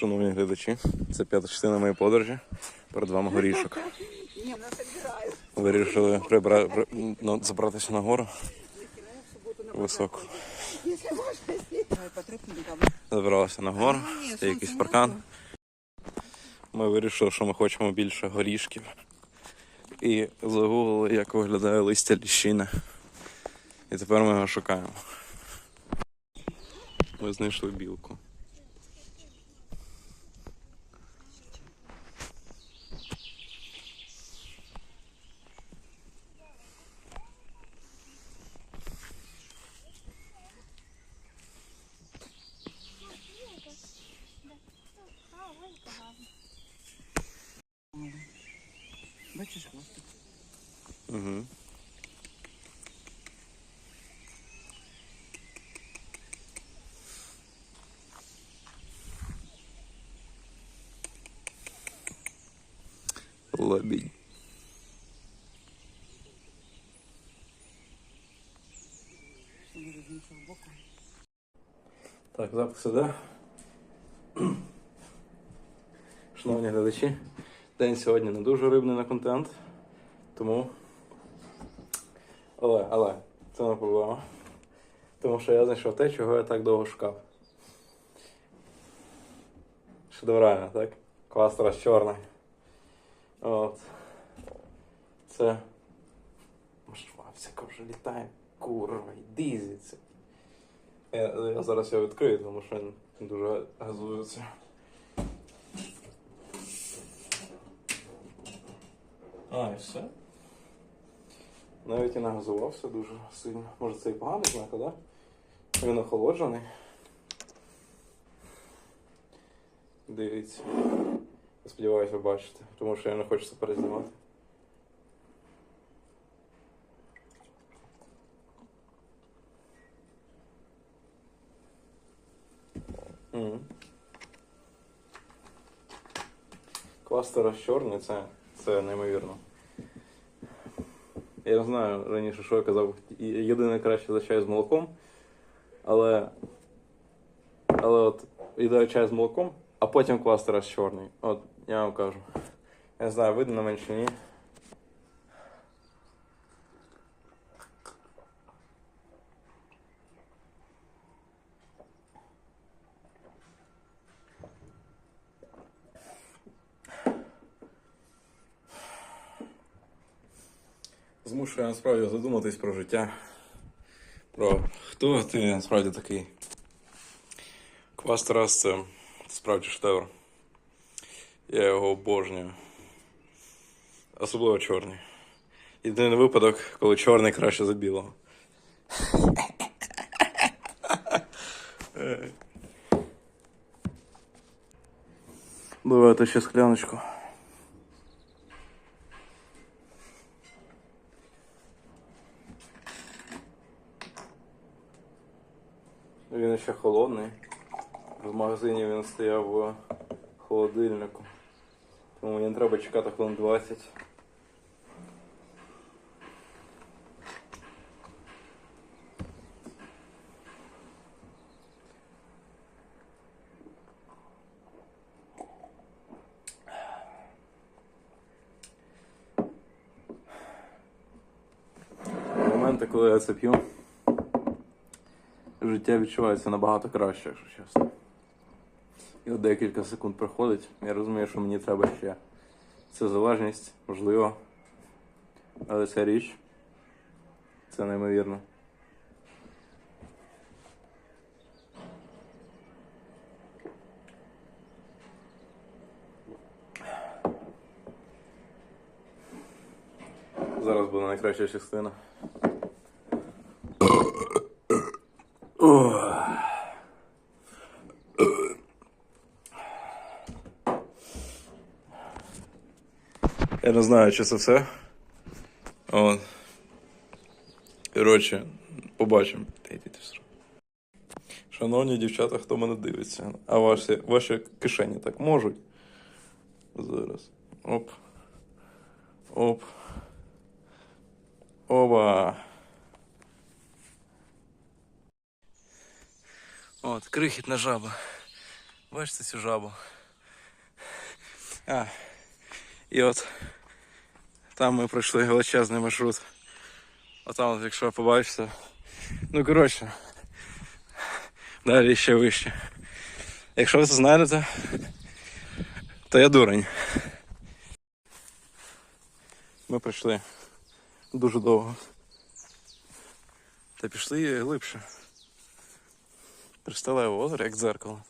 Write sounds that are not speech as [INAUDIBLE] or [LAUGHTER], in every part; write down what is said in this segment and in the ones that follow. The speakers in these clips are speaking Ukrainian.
Шановні глядачі, це п'ята частина моєї подорожі. Перед вами горішок. Вирішили прибра... при- ну, забратися на гору там. Забралися на гору, це якийсь паркан. Ми вирішили, що ми хочемо більше горішків. І загуглили, як виглядає листя ліщини. І тепер ми його шукаємо. Ми знайшли білку. Бачиш хвостик? Угу. Лебідь. Що може з іншого боку? Так, запис іде. Шановні глядачі, день сьогодні не дуже рибний на контент, тому. Але, але, це не проблема. Тому що я знайшов те, чого я так довго шукав. Шедеврально, так? Квастерас чорний. От. Це. Швабсика вже літає. Курва, йди звідси. Я, я зараз його відкрию, тому що він дуже газується. А, і все. Навіть і нагазувався дуже сильно. Може це і поганий знак, так? Він охолоджений. Дивіться. Я сподіваюся, ви бачите, тому що я не хочу це перезнімати. Кластера чорний, це, це неймовірно. Я не знаю раніше, що я казав, єдине краще за чай з молоком. Але. Але от їдаю чай з молоком, а потім кластера чорний. От, я вам кажу. Я не знаю, видно на мене ні. Змушує насправді задуматись про життя. Про хто ти насправді такий. Квастерас це справді шедевр. Я його обожнюю. Особливо чорний. Єдиний випадок, коли чорний краще за білого. Давайте ще скляночку. Він ще холодний. В магазині він стояв в холодильнику. Тому мені треба чекати хвилин 20. Моменти, коли я це п'ю, життя відчувається набагато краще, якщо чесно. І от декілька секунд проходить, я розумію, що мені треба ще. Це залежність, можливо. Але ця річ. Це неймовірно. Зараз буде найкраща частина. Я не знаю, чи це все. От. Коротше, побачимо. Шановні дівчата, хто мене дивиться, а ваші, ваші кишені так можуть? Зараз. Оп. Оп. Оба. От, крихітна жаба. Бачите цю жабу. А, і от там ми пройшли величезний маршрут. А там, якщо побачите. Ну, коротше. Далі ще вище. Якщо ви це знайдете, то я дурень. Ми прийшли дуже довго. Та пішли глибше. Кришталеве озеро, як дзеркало.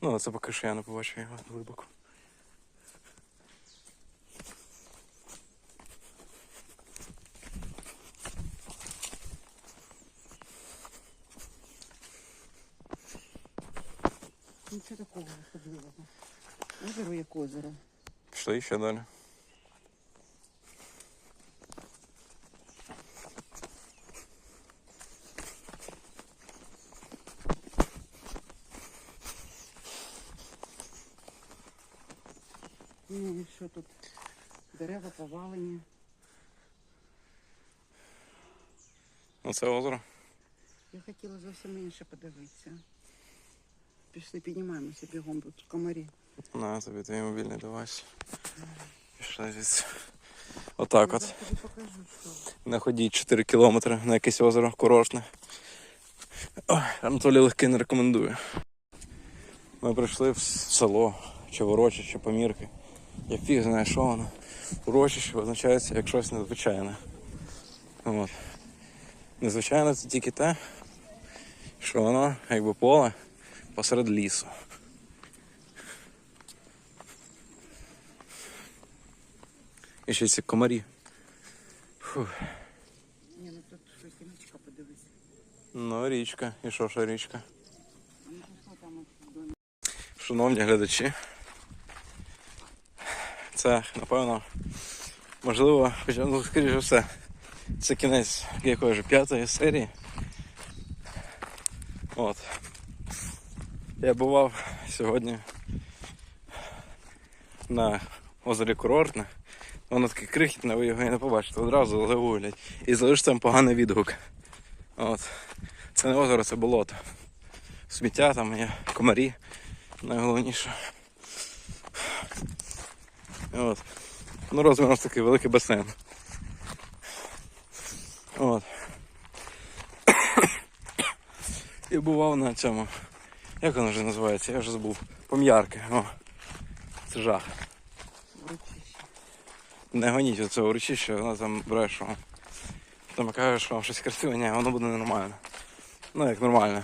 Ну, це поки що я не побачив його глибоко. Нічого такого особливого. Озеро як озеро. Пішли ще далі. Ну і що тут? Дерева повалені. Оце озеро. Я хотіла зовсім інше подивитися. Пішли, піднімаємося бігом, тут комарі. На тобі твій мобільний девайс. Пішли звідси. Отак от. зараз покажу, що. Не ходіть 4 кілометри на якесь озеро курортне. Ой, Анатолій легкий не рекомендує. Ми прийшли в село, чи в урочище, чи помірки. Я фіг знає, що воно. Урочище означається як щось незвичайне. От. Незвичайне це тільки те, що воно якби поле посеред лісу. І ще ці комарі. Фух. Ні, ну тут щось річка подивися. Ну, річка. І що ж річка? Ну, що? Шановні глядачі. Це, напевно, можливо, хоча, ну, скоріше все, це кінець якої ж п'ятої серії. От. Я бував сьогодні на озері Курортне. Воно таке крихітне, ви його і не побачите. Одразу загуглять. І залишите там поганий відгук. От. Це не озеро, це болото. Сміття там є, комарі найголовніше. От. Ну, розміром такий великий басейн. От. [COUGHS] І бував на цьому. Як воно вже називається? Я вже забув. Пом'ярки. О. Це жах. Не гоніть оце урочище, воно там бреше. Там каже, що вам щось красиве, ні, воно буде нормально. Ну як нормально.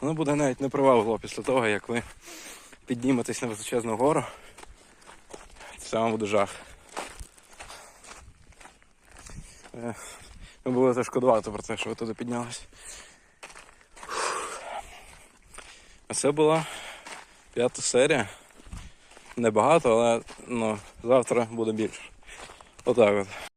Воно буде навіть непривабливо після того, як ви підніметесь на височезну гору. Це вам буде жах. Е, було будете шкодувати про те, що ви туди піднялись. А це була п'ята серія. Небагато, але ну, завтра буде більше. Отак от.